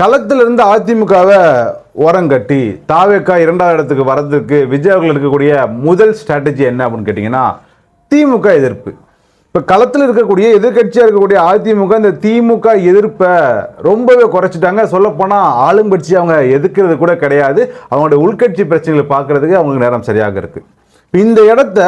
களத்திலிருந்து அதிமுகவை ஓரங்கட்டி தாவேக்கா இரண்டாவது இடத்துக்கு வரதுக்கு விஜய் அவர்கள் இருக்கக்கூடிய முதல் ஸ்ட்ராட்டஜி என்ன அப்படின்னு கேட்டிங்கன்னா திமுக எதிர்ப்பு. இப்போ களத்தில் இருக்கக்கூடிய எதிர்க்கட்சியாக இருக்கக்கூடிய அதிமுக இந்த திமுக எதிர்ப்பை ரொம்பவே குறைச்சிட்டாங்க. சொல்லப்போனால் ஆளுங்கட்சி அவங்க எதிர்க்கிறது கூட கிடையாது. அவங்களுடைய உள்கட்சி பிரச்சனைகளை பார்க்கறதுக்கு அவங்களுக்கு நேரம் சரியாக இருக்குது இந்த இடத்த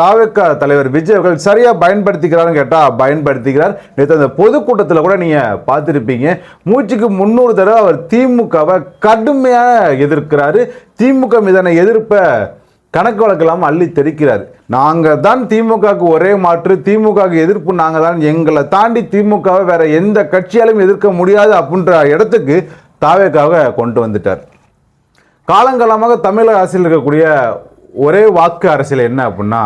தாவேக்கா தலைவர் விஜய் அவர்கள் சரியாக பயன்படுத்திக்கிறாருன்னு கேட்டால் பயன்படுத்திக்கிறார். நேற்று அந்த பொதுக்கூட்டத்தில் கூட நீங்கள் பார்த்துருப்பீங்க. மூச்சுக்கு முந்நூறு தடவை அவர் திமுகவை கடுமையாக எதிர்க்கிறாரு. திமுக மீதான எதிர்ப்பை கணக்கு வழக்கெல்லாம் அள்ளி தெரிக்கிறார். நாங்கள் தான் திமுகவுக்கு ஒரே மாற்று திமுகவுக்கு எதிர்ப்பு நாங்கள் தான். எங்களை தாண்டி திமுகவை வேற எந்த கட்சியாலும் எதிர்க்க முடியாது அப்படின்ற இடத்துக்கு தாவேக்காக கொண்டு வந்துட்டார். காலங்காலமாக தமிழக அரசியல் இருக்கக்கூடிய ஒரே வாக்கு அரசியல் என்ன அப்படின்னா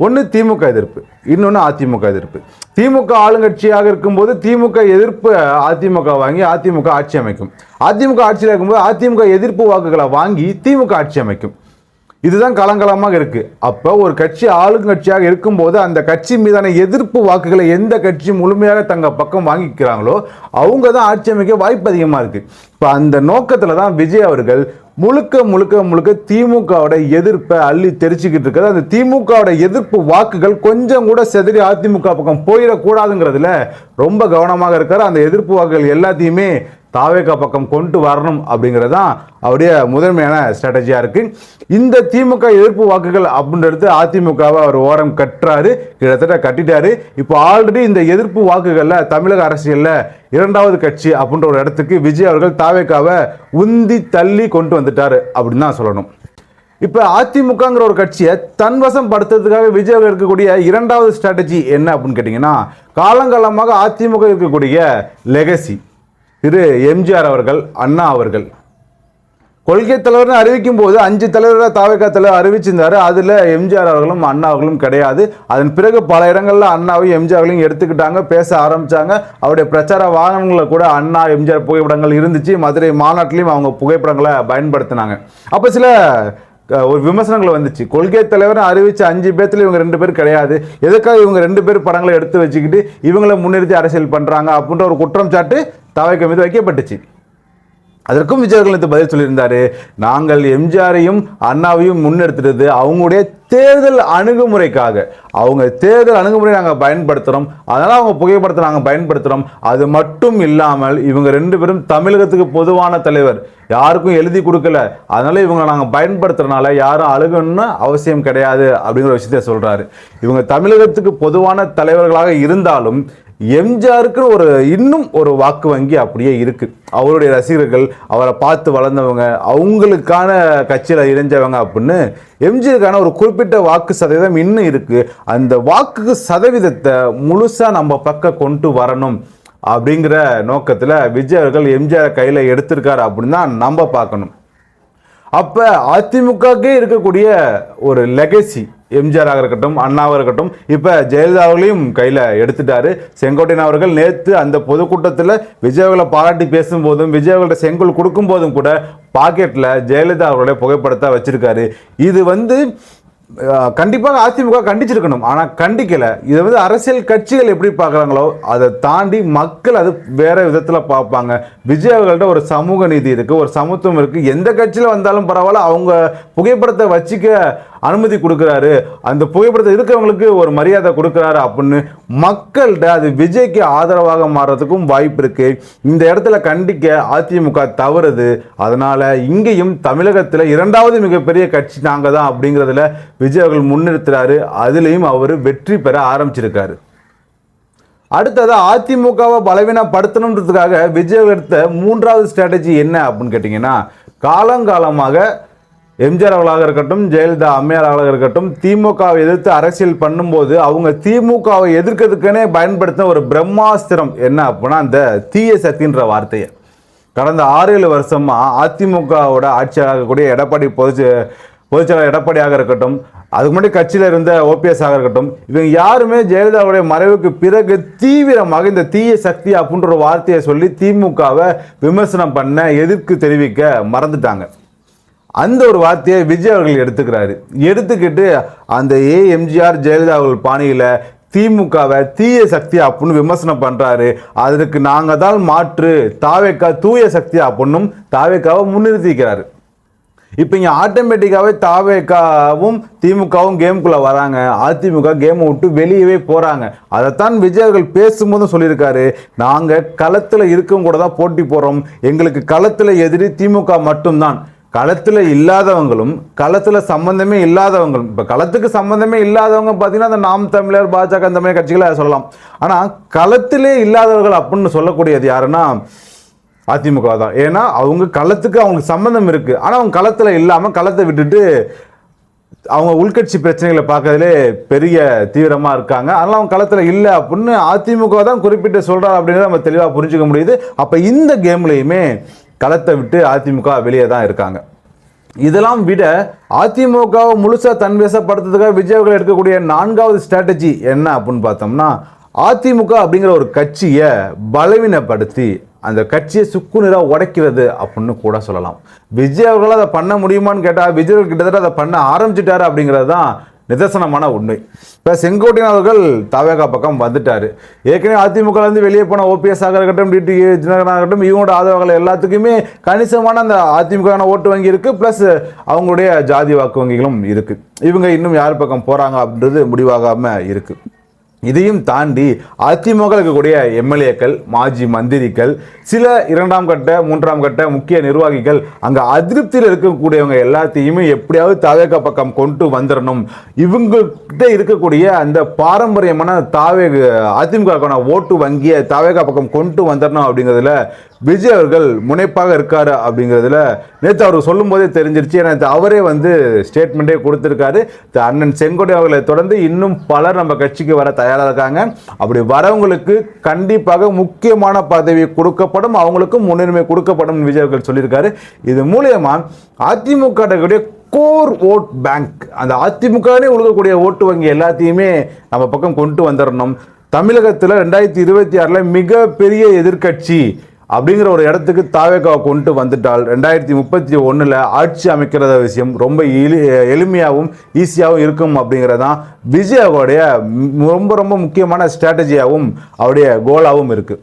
ஒன்று திமுக எதிர்ப்பு இன்னொன்று அதிமுக எதிர்ப்பு. திமுக ஆளுங்கட்சியாக இருக்கும்போது திமுக எதிர்ப்பு அதிமுக வாங்கி அதிமுக ஆட்சி அமைக்கும். அதிமுக ஆட்சியில் இருக்கும்போது அதிமுக எதிர்ப்பு வாக்குகளை வாங்கி திமுக ஆட்சி அமைக்கும். இதுதான் கலங்கலமாக இருக்குது அப்போ ஒரு கட்சி ஆளுங்கட்சியாக இருக்கும்போது அந்த கட்சி மீதான எதிர்ப்பு வாக்குகளை எந்த கட்சி முழுமையாக தங்க பக்கம் வாங்கிக்கிறாங்களோ அவங்க தான் ஆட்சி அமைக்க வாய்ப்பு அதிகமாக இருக்குது இப்போ அந்த நோக்கத்தில் தான் விஜய் அவர்கள் முழுக்க முழுக்க முழுக்க திமுகவோட எதிர்ப்பை அள்ளி தெரிச்சுக்கிட்டு இருக்கிறது. அந்த திமுகவோட எதிர்ப்பு வாக்குகள் கொஞ்சம் கூட செதறி அதிமுக பக்கம் போயிடக்கூடாதுங்கிறதுல ரொம்ப கவனமாக இருக்கார். அந்த எதிர்ப்பு வாக்குகள் எல்லாத்தையுமே தாவேக்கா பக்கம் கொண்டு வரணும் அப்படிங்கிறது தான் அவருடைய முதன்மையான ஸ்ட்ராட்டஜியாக இருக்குது இந்த திமுக எதிர்ப்பு வாக்குகள் அப்படின்றது அதிமுகவை அவர் ஓரம் கட்டுறாரு கிட்டத்தட்ட கட்டிட்டாரு. இப்போ ஆல்ரெடி இந்த எதிர்ப்பு வாக்குகளில் தமிழக அரசியலில் இரண்டாவது கட்சி அப்படின்ற ஒரு இடத்துக்கு விஜய் அவர்கள் தாவேக்காவை உந்தி தள்ளி கொண்டு வந்துட்டார் அப்படின்னு தான் சொல்லணும். இப்போ அதிமுகங்கிற ஒரு கட்சியை தன்வசம் படுத்துறதுக்காக விஜய் அவர்கள் இருக்கக்கூடிய இரண்டாவது ஸ்ட்ராட்டஜி என்ன அப்படின்னு கேட்டிங்கன்னா காலங்காலமாக அதிமுக இருக்கக்கூடிய லெகசி திரு எம்ஜிஆர் அவர்கள் அண்ணா அவர்கள். கொள்கை தலைவர்னு அறிவிக்கும் போது அஞ்சு தலைவராக தாவக தலைவர் அறிவிச்சிருந்தாரு. அதில் எம்ஜிஆர் அவர்களும் அண்ணா அவர்களும் கிடையாது. அதன் பிறகு பல இடங்களில் அண்ணாவையும் எம்ஜிஆர்களையும் எடுத்துக்கிட்டாங்க பேச ஆரம்பித்தாங்க அவருடைய பிரச்சார வாகனங்களில் கூட அண்ணா எம்ஜிஆர் புகைப்படங்கள் இருந்துச்சு. மதுரை மாநாட்டிலையும் அவங்க புகைப்படங்களை பயன்படுத்தினாங்க. அப்போ சில ஒரு விமர்சனங்கள் வந்துச்சு. கொள்கை தலைவரை அறிவித்த அஞ்சு பேர்த்துல இவங்க ரெண்டு பேர் கிடையாது. எதுக்காக இவங்க ரெண்டு பேர் படங்களை எடுத்து வச்சுக்கிட்டு இவங்கள முன்னிறுத்தி அரசியல் பண்ணுறாங்க அப்படின்ற ஒரு குற்றம் சாட்டு தவைக்க மீது வைக்கப்பட்டுச்சு. அதற்கும் விஜயகாந்த் பதில் சொல்லியிருந்தார். நாங்கள் எம்ஜிஆரையும் அண்ணாவையும் முன்னெடுத்துறது அவங்களுடைய தேர்தல் அணுகுமுறைக்காக. அவங்க தேர்தல் அணுகுமுறை நாங்கள் பயன்படுத்துகிறோம் அதனால் அவங்க புகைப்படத்தை நாங்கள் பயன்படுத்துகிறோம் அது மட்டும் இல்லாமல் இவங்க ரெண்டு பேரும் தமிழகத்துக்கு பொதுவான தலைவர். யாருக்கும் எழுதி கொடுக்கல. அதனால் இவங்களை நாங்கள் பயன்படுத்துறதுனால யாரும் அழுகணும்னு அவசியம் கிடையாது அப்படிங்கிற விஷயத்த சொல்கிறாரு இவங்க தமிழகத்துக்கு பொதுவான தலைவர்களாக இருந்தாலும் எம்ஜிஆருக்கு ஒரு இன்னும் ஒரு வாக்கு வங்கி அப்படியே இருக்குது அவருடைய ரசிகர்கள் அவரை பார்த்து வளர்ந்தவங்க அவங்களுக்கான கட்சியில் இணைஞ்சவங்க அப்படின்னு எம்ஜிஆருக்கான ஒரு குறிப்பிட்ட குறிப்பிட்ட வாக்கு சதவீதம் இன்னும் இருக்குது அந்த வாக்கு சதவீதத்தை முழுசாக நம்ம பக்கம் கொண்டு வரணும் அப்படிங்கிற நோக்கத்தில் விஜய் அவர்கள் எம்ஜிஆர் கையில் எடுத்திருக்காரு அப்படின்னு தான் நம்ம பார்க்கணும். அப்போ அதிமுகக்கே இருக்கக்கூடிய ஒரு லெகசி எம்ஜிஆராக இருக்கட்டும் அண்ணாவாக இருக்கட்டும் இப்போ ஜெயலலிதா அவர்களையும் கையில் எடுத்துட்டாரு. செங்கோட்டையன் அவர்கள் நேற்று அந்த பொதுக்கூட்டத்தில் விஜய் அவர்களை பாராட்டி பேசும்போதும் விஜய் அவர்கள்ட்ட செங்கோல் கொடுக்கும்போதும் கூட பாக்கெட்டில் ஜெயலலிதா அவர்களுடைய புகைப்படத்தை வச்சுருக்காரு. இது வந்து கண்டிப்பாக அதிமுக கண்டிச்சிருக்கணும். ஆனால் கண்டிக்கலை. இதை வந்து அரசியல் கட்சிகள் எப்படி பார்க்குறாங்களோ அதை தாண்டி மக்கள் அது வேறு விதத்தில் பார்ப்பாங்க. விஜய் அவர்கள்ட்ட ஒரு சமூக நீதி இருக்குது ஒரு சமத்துவம் இருக்குது எந்த கட்சியில் வந்தாலும் பரவாயில்ல அவங்க புகைப்படத்தை வச்சுக்க அனுமதி கொடுக்குறாரு. அந்த புகைப்படத்தை இருக்கிறவங்களுக்கு ஒரு மரியாதை கொடுக்குறாரு அப்படின்னு மக்கள்கிட்ட அது விஜய்க்கு ஆதரவாக மாறுறதுக்கும் வாய்ப்பு இருக்கு. இந்த இடத்துல கண்டிக்க அதிமுக தவறுது. அதனால இங்கேயும் தமிழகத்தில் இரண்டாவது மிகப்பெரிய கட்சி நாங்கள் தான் அப்படிங்கிறதுல விஜய் அவர்கள் முன்னிறுத்துறாரு. அதுலேயும் அவர் வெற்றி பெற ஆரம்பிச்சிருக்காரு. அடுத்தது அதிமுகவை பலவீனப்படுத்தணுன்றதுக்காக விஜய் எடுத்த மூன்றாவது ஸ்ட்ராட்டஜி என்ன அப்படின்னு கேட்டிங்கன்னா காலங்காலமாக எம்ஜிஆர் அவர்களாக இருக்கட்டும் ஜெயலலிதா அம்மையார் அவர்களாக இருக்கட்டும் திமுகவை எதிர்த்து அரசியல் பண்ணும்போது அவங்க திமுகவை எதிர்க்கிறதுக்குனே பயன்படுத்தின ஒரு பிரம்மாஸ்திரம் என்ன அப்படின்னா அந்த தீய சக்தின்ற வார்த்தையை. கடந்த ஆறு ஏழு வருஷமா அதிமுகவோட ஆட்சியாக இருக்கக்கூடிய எடப்பாடி பொதுச்சு பொதுச்செயலாளர் எடப்பாடியாக இருக்கட்டும் அதுக்கு முன்னாடி கட்சியில் இருந்த ஓபிஎஸ் ஆக இருக்கட்டும் இவங்க யாருமே ஜெயலலிதாவுடைய மறைவுக்கு பிறகு தீவிரமாக இந்த தீய சக்தி அப்படின்ற ஒரு வார்த்தையை சொல்லி திமுகவை விமர்சனம் பண்ண எதிர்ப்பு தெரிவிக்க மறந்துட்டாங்க. அந்த ஒரு வார்த்தையை விஜய் அவர்கள் எடுத்துக்கிறாரு. எடுத்துக்கிட்டு அந்த ஏ எம்ஜிஆர் ஜெயலலிதா அவர்கள் பாணியில் திமுகவை தீய சக்தி அப்படின்னு விமர்சனம் பண்ணுறாரு அதற்கு நாங்கள் தான் மாற்று. தாவேக்கா தூய சக்தி அப்படின்னும் தாவேக்காவை முன்னிறுத்திக்கிறாரு. இப்போ இங்கே ஆட்டோமேட்டிக்காகவே தாவேக்காவும் திமுகவும் கேமுக்குள்ளே வராங்க. அதிமுக கேமை விட்டு வெளியவே போகிறாங்க அதைத்தான் விஜய் அவர்கள் பேசும்போதும் சொல்லியிருக்காரு. நாங்கள் களத்தில் இருக்கும் கூட தான் போட்டி போகிறோம் எங்களுக்கு களத்தில் எதிரி திமுக மட்டும்தான். களத்தில் இல்லாதவங்களும் களத்தில் சம்பந்தமே இல்லாதவங்களும் இப்போ களத்துக்கு சம்பந்தமே இல்லாதவங்க பார்த்தீங்கன்னா அந்த நாம் தமிழர் பாஜக இந்த மாதிரி கட்சிகளை சொல்லலாம். ஆனால் களத்திலே இல்லாதவர்கள் அப்படின்னு சொல்லக்கூடியது யாருன்னா அதிமுக தான். ஏன்னா அவங்க களத்துக்கு அவங்களுக்கு சம்பந்தம் இருக்குது ஆனால் அவங்க களத்தில் இல்லாமல் களத்தை விட்டுட்டு அவங்க உள்கட்சி பிரச்சனைகளை பார்க்கறதுலே பெரிய தீவிரமாக இருக்காங்க. அதனால் அவங்க களத்தில் இல்லை அப்படின்னு அதிமுக தான் குறிப்பிட்டு சொல்கிறார் அப்படின்றத நம்ம தெளிவாக புரிஞ்சுக்க முடியுது. அப்போ இந்த கேம்லேயுமே களத்தை விட்டு அதிமுக வெளியே தான் இருக்காங்க. இதெல்லாம் விட அதிமுகவை முழுசாக தன்வசப்படுத்துறதுக்காக விஜய் அவர்கள் எடுக்கக்கூடிய நான்காவது ஸ்ட்ராட்டஜி என்ன அப்படின்னு பார்த்தோம்னா அதிமுக அப்படிங்கிற ஒரு கட்சியை பலவீனப்படுத்தி அந்த கட்சியை சுக்குநீராக உடைக்கிறது அப்படின்னு கூட சொல்லலாம். விஜய் அவர்களால் அதை பண்ண முடியுமான்னு கேட்டால் விஜய் கிட்டத்தட்ட அதை பண்ண ஆரம்பிச்சிட்டாரு அப்படிங்கிறது தான் நிதர்சனமான உண்மை. இப்போ செங்கோட்டையன் அவர்கள் தவேகா பக்கம் வந்துட்டார். ஏற்கனவே அதிமுகலேருந்து வெளியே போன ஓபிஎஸ் ஆக இருக்கட்டும் டிடி தினகரன் ஆகட்டும் இவங்களோட ஆதரவுகள் எல்லாத்துக்குமே கணிசமான அந்த அதிமுகவான ஓட்டு வங்கி இருக்குது ப்ளஸ் அவங்களுடைய ஜாதி வாக்கு வங்கிகளும் இருக்குது இவங்க இன்னும் யார் பக்கம் போகிறாங்க அப்படின்றது முடிவாகாமல் இருக்குது இதையும் தாண்டி அதிமுக இருக்கக்கூடிய எம்எல்ஏக்கள் மாஜி மந்திரிகள் சில இரண்டாம் கட்ட மூன்றாம் கட்ட முக்கிய நிர்வாகிகள் அங்கே அதிருப்தியில் இருக்கக்கூடியவங்க எல்லாத்தையுமே எப்படியாவது தாவேக பக்கம் கொண்டு வந்துடணும் இவங்ககிட்ட இருக்கக்கூடிய அந்த பாரம்பரியமான தாவே அதிமுக ஓட்டு வங்கியை தாவேக பக்கம் கொண்டு வந்துடணும் அப்படிங்கிறதுல விஜய் அவர்கள் முனைப்பாக இருக்கார் அப்படிங்கிறதுல நேற்று அவர் சொல்லும் போதே தெரிஞ்சிருச்சு. ஏன்னா அவரே வந்து ஸ்டேட்மெண்ட்டே கொடுத்துருக்காரு. த- அண்ணன் செங்கோட்டை அவர்களை தொடர்ந்து இன்னும் பலர் நம்ம கட்சிக்கு வர தயாராக இருக்காங்க. அப்படி வரவங்களுக்கு கண்டிப்பாக முக்கியமான பதவி கொடுக்கப்படும் அவங்களுக்கும் முன்னுரிமை கொடுக்கப்படும் விஜய் அவர்கள் சொல்லியிருக்காரு. இது மூலியமா அதிமுக கோர் ஓட் பேங்க் அந்த அதிமுகவே உழுகக்கூடிய ஓட்டு வங்கி எல்லாத்தையுமே நம்ம பக்கம் கொண்டு வந்துடணும் தமிழகத்தில் ரெண்டாயிரத்தி இருபத்தி ஆறில் மிகப்பெரிய எதிர்க்கட்சி அப்படிங்கிற ஒரு இடத்துக்கு தாவேக்காவை கொண்டு வந்துட்டால் ரெண்டாயிரத்தி முப்பத்தி ஒன்றில் ஆட்சி அமைக்கிறத விஷயம் ரொம்ப எளி எளிமையாகவும் ஈஸியாகவும் இருக்கும் அப்படிங்கிறதான் விஜய் அவருடைய ரொம்ப ரொம்ப முக்கியமான ஸ்ட்ராட்டஜியாகவும் அவருடைய கோலாகவும் இருக்குது